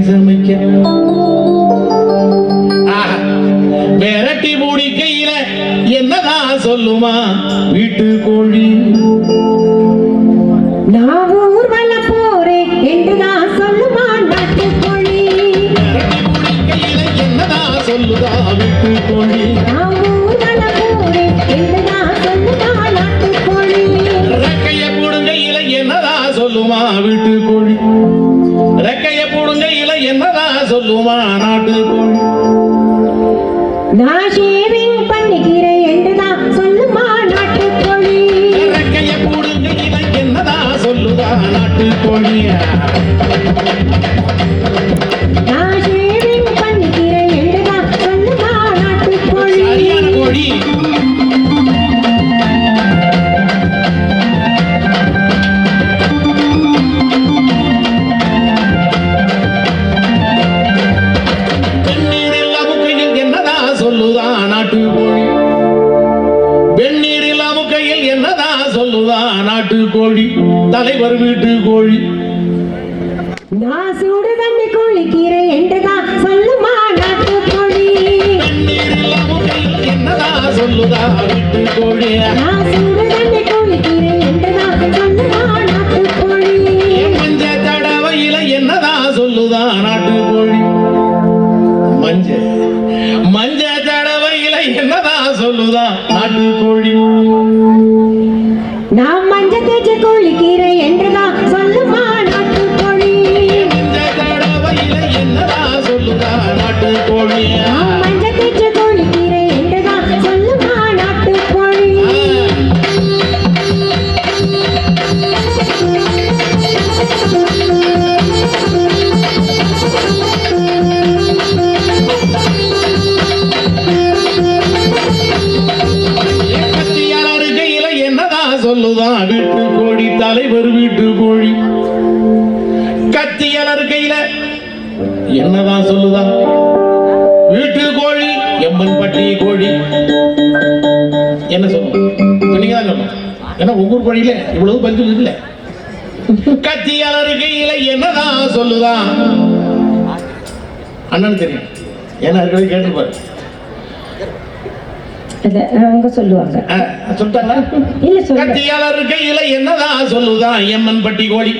சமைக்க. விரட்டி பிடிக்கையில என்னதான் சொல்லுமா? வீட்டு கோழி. நான் ஊர்வலம் போறேன் சொல்லுமா விரட்டி பிடிக்கையில என்னதான் சொல்லுதா வீட்டு கோழி? நான் ஷேவிங் பண்ணிக்கிறேன் சொல்லுமா போடுங்கையில என்னதான் சொல்லுதா நாட்டு நான் நாட்டு கோழி தலைவர் வீட்டு கோழி. நான் சூடு தண்ணி குளிக்கிறேன் என்றுதான் சொல்லுமா என்னதான் சொல்லுதா வீட்டு கோழி? நான் சூடு தண்ணி குளிக்கிறேன் என்னதான் சொல்லுதா? வீட்டு கோழி எம்மன் பட்டி கோழி. என்ன சொல்லும் நீங்க தான் சொல்லணும். ஏன்னா ஒவ்வொரு கோழியில இவ்வளவு பஞ்சு இல்ல. கத்தியால் அருகையில என்னதான் சொல்லுதா? அண்ணன் தெரியும். ஏன்னா இருக்கிறது கேட்டுப்பாரு அவங்க சொல்லுவாங்க. சொல்லிட்டாங்களா? இல்ல சொல்லுங்க கத்தியாளர் கையில என்னதான் சொல்லுதான் எம்மன் பட்டி கோழி?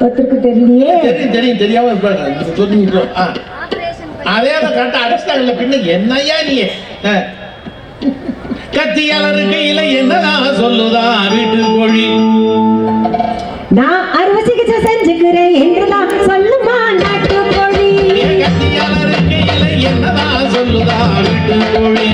ஒருத்தருக்கு தெரியலையே. தெரியும் தெரியும் தெரியாம இருப்பாங்க. ஆ. அதே தான் கரெக்டா அடிச்சிட்டாங்கல்ல பின்ன என்னையா நீ? ஆ. கத்தியாளர் கையில என்னதான் சொல்லுதா வீட்டு கோழி? நான் அறுவை சிகிச்சை செஞ்சுக்கிறேன் என்றுதான் சொல்லுமா நாட்டுக்கோழி கத்தியாளர் கையில என்னதான் சொல்லுதா வீட்டு கோழி?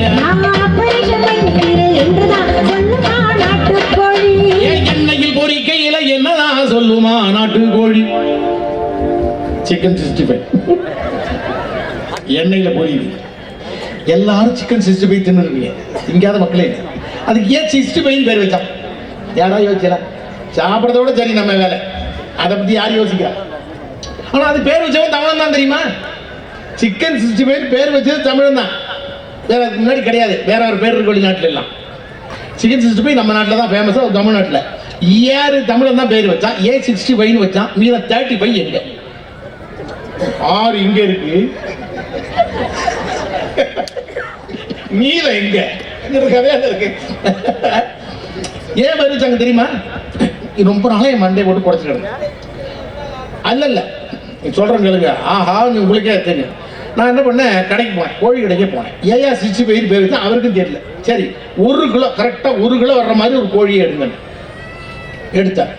சிக்கன் சிக்ஸ்டி ஃபைவ் எண்ணெயில் பொரியுது எல்லாரும் சிக்கன் சிக்ஸ்டி ஃபைவ் தின்னுருக்கீங்க. திங்காத மக்களே. அதுக்கு ஏன் சிக்ஸ்டி ஃபைவ் பேர் வச்சான் யாரா யோசிச்சல சாப்பிட்றதோட சரி நம்ம வேலை. அதை பற்றி யார் யோசிக்கிறா? ஆனால் அது பேர் வச்சவன் தமிழன் தான் தெரியுமா? சிக்கன் சிக்ஸ்டி ஃபைவ் பேர் வச்சது தமிழன் தான். வேற அதுக்கு முன்னாடி கிடையாது. வேற ஒரு பேர் இருக்கு வெளிநாட்டில் எல்லாம். சிக்கன் சிக்ஸ்டி ஃபைவ் நம்ம நாட்டில் தான் ஃபேமஸாக தமிழ்நாட்டில். ஏர் தமிழன் தான் பேர் வச்சான் ஏ சிக்ஸ்டி ஃபைவ்னு வச்சான் மீத தேர்ட்டி ஃபைவ் எங்கே? ஆறு இங்க இருக்கு. மீதம் எங்க? இருக்கவே இருக்கு. ஏன் பேர் தெரியுமா? ரொம்ப நாளா என் மண்டை போட்டு குறைச்சிக்கிடுங்க அல்ல இல்ல நீ சொல்றேன் கேளுங்க. ஆஹா நீ உங்களுக்கே தெரியும். நான் என்ன பண்ணேன்? கடைக்கு போனேன். கோழி கடைக்கே போனேன். ஏயா சிக்ஸ்டி பயிர் பேர் அவருக்கும் தெரியல. சரி ஒரு கிலோ கரெக்டாக ஒரு கிலோ வர்ற மாதிரி ஒரு கோழியை எடுங்க. எடுத்தேன்.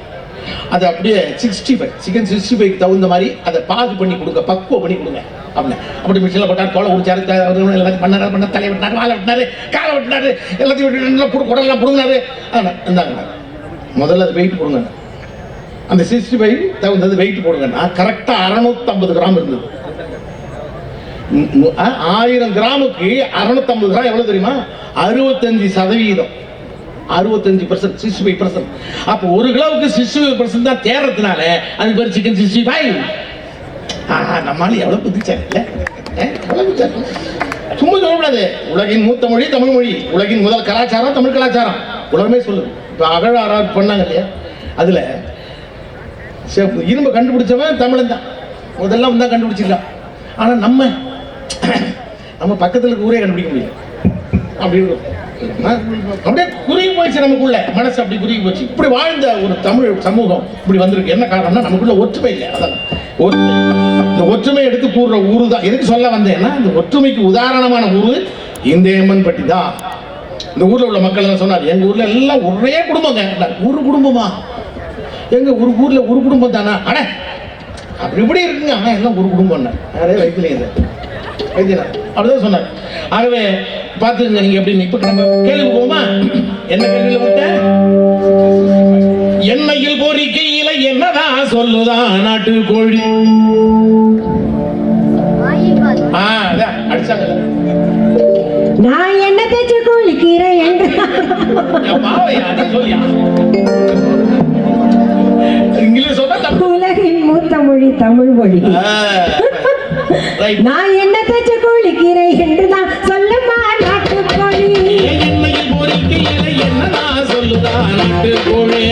அது அப்படியே sixty five chicken sixty five தகுந்த மாதிரி அதை பாகு பண்ணி கொடுங்க பக்குவம் பண்ணி கொடுங்க. அப்படின்னு. அப்படி மிஷினில் போட்டார் கோலை குடிச்சாரு எல்லாத்தையும் பண்ணாரு பண்ண தலையை விட்டாரு வாழை விட்டாரு காலை விட்டாரு எல்லாத்தையும் விட்டு நல்லா புடு குடலாம் பிடுங்கினாரு. ஆனா இந்தாங்க. முதல்ல அது வெயிட் கொடுங்க அந்த சிக்ஸ்டி ஃபைவ் தகுந்தது வெயிட் போடுங்கன்னா கரெக்டாக அறநூற்றம்பது கிராம் இருந்தது. ஆயிரம் கிராமுக்கு அறுநூத்தம்பது கிராம் எவ்வளவு தெரியுமா? அறுபத்தஞ்சு சதவீதம். அறுபத்தஞ்சு பர்சன்ட் சிக்ஸ்டி ஃபைவ் பர்சன்ட் அப்போ ஒரு கிலோவுக்கு சிக்ஸ்டி ஃபைவ் பர்சன்ட் தான் தேர்றதுனால அது பேர் சிக்கன் சிக்ஸ்டி ஃபைவ் நம்மளால எவ்வளோ புத்திச்சாரு சும்மா சொல்லக்கூடாது. உலகின் மூத்த மொழி தமிழ் மொழி. உலகின் முதல் கலாச்சாரம் தமிழ் கலாச்சாரம். உலகமே சொல்லுது. இப்போ அகழ பண்ணாங்க இல்லையா? அதில் இரும்பு இரும்பை கண்டுபிடிச்சவன் தமிழன் தான். முதல்ல தான் கண்டுபிடிச்சிடலாம் ஆனால் நம்ம நம்ம பக்கத்தில் ஊரே கண்டுபிடிக்க முடியல. அப்படி இருக்கும். அப்படியே குறுகி போயிடுச்சு நமக்குள்ள. மனசு அப்படி குறுகி போச்சு. இப்படி வாழ்ந்த ஒரு தமிழ் சமூகம் இப்படி வந்திருக்கு. என்ன காரணம்னா நமக்குள்ள ஒற்றுமை இல்லை. அதான். ஒற்றுமை. இந்த ஒற்றுமை எடுத்து கூடுற ஊரு தான். எதுக்கு சொல்ல வந்தேன்னா இந்த ஒற்றுமைக்கு உதாரணமான ஊரு இந்தேமன்பட்டி தான். இந்த ஊர்ல உள்ள மக்கள் எல்லாம் சொன்னார் எங்க ஊர்ல எல்லாம் ஒரே குடும்பங்க. ஒரு குடும்பமா? எங்க ஒரு ஊர்ல ஒரு குடும்பம் தானா? அட அப்படி இப்படி இருக்குங்க. ஆனா எல்லாம் ஒரு குடும்பம் யாரே வைக்கலையே. அப்படிதான் சொன்னார். ஆகவே பார்த்துங்க நீங்க எப்படி இப்ப கேள்வி போமா என்ன கேள்வியில விட்ட எண்ணெயில் பொறிக்கையில என்னதான் சொல்லுதான் நாட்டு கோழி? அடிச்சாங்க. நான் என்ன தேச்சு குளிக்கிறேன் என்று? என் மாவையா நீ சொல்லியா? இங்கிலீஷ் சொன்னா தப்பு. உலகின் மூத்த மொழி தமிழ் மொழி. நான் என்ன தேச்சு குளிக்கிறேன் என்று தான் சொல்லுமா நாட்டுக்கோழி எண்ணெயில் பொறிக்கையில கோழி நான் சொல்லுமா நாட்டுக்கோழி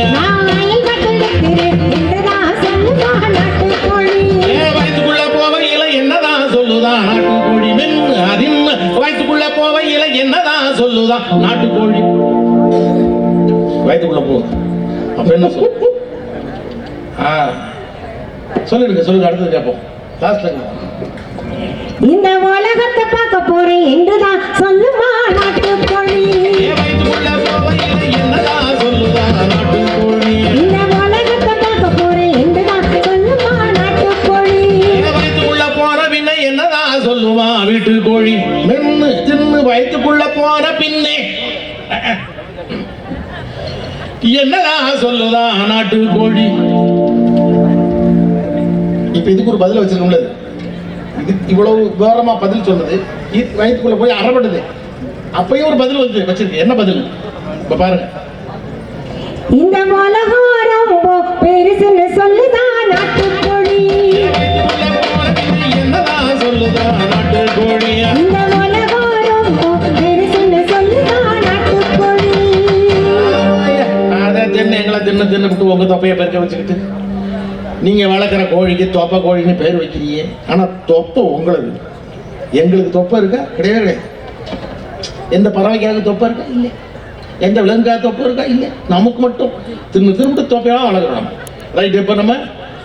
போவையில என்னதான் சொல்லுதான் நாட்டுக்கோழி வயித்துக்குள்ள போ. அப்ப என்ன சொல்லு ஆ சொல்லிடுங்க சொல்லுங்க அடுத்தது கேட்போம். லாஸ்ட்ல இந்த உலகத்தை பார்க்க போறேன் என்று தான் சொல்லுமா சொல்லுதான் நாட்டுக்கோழி. இந்த உலகத்தை பார்க்க போறேன் என்று தான் சொல்லுமா நாட்டுக்கோழி. ஏ, வயித்துக்குள்ள போன பின்ன என்னதான் சொல்லுமா வீட்டு கோழி மென்னு தின்னு வயித்துக்குள்ள போன பின்னே. என்னதான் சொல்லுதான் நாட்டு கோழி இப்ப இதுக்கு ஒரு பதில் வச்சிருக்கோம்ல. இவ்வளவு விவரமா பதில் சொன்னது வயிற்றுக்குள்ள போய் அறப்படுது அப்பயும் ஒரு பதில் வந்து வச்சிருக்கு என்ன பதில் இப்ப பாருங்க இந்த உலகம் ரொம்ப பெருசுன்னு சொல்லுதான் நாட்டுக்கோழி என்னதான் சொல்லுதான் நாட்டு கோழி இந்த உலகம் ரொம்ப பெருசுன்னு சொல்லுதான் நாட்டுக்கோழி அதை தின்னு எங்களை தின்னு தின்னு விட்டு உங்க தொப்பையை பெருக்க வச்சுக்கிட்டு நீங்கள் வளர்க்குற கோழிக்கு தொப்பை கோழின்னு பேர் வைக்கிறீங்க. ஆனால் தொப்பை உங்களுக்கு எங்களுக்கு தொப்பை இருக்கா? கிடையவே கிடையாது. எந்த பறவைக்காக தொப்பை இருக்கா? இல்லை. எந்த விலங்குக்காக தொப்பை இருக்கா? இல்லை. நமக்கு மட்டும். திரும்ப திரும்ப தொப்பையாக வளர்க்குறோம். ரைட் இப்போ நம்ம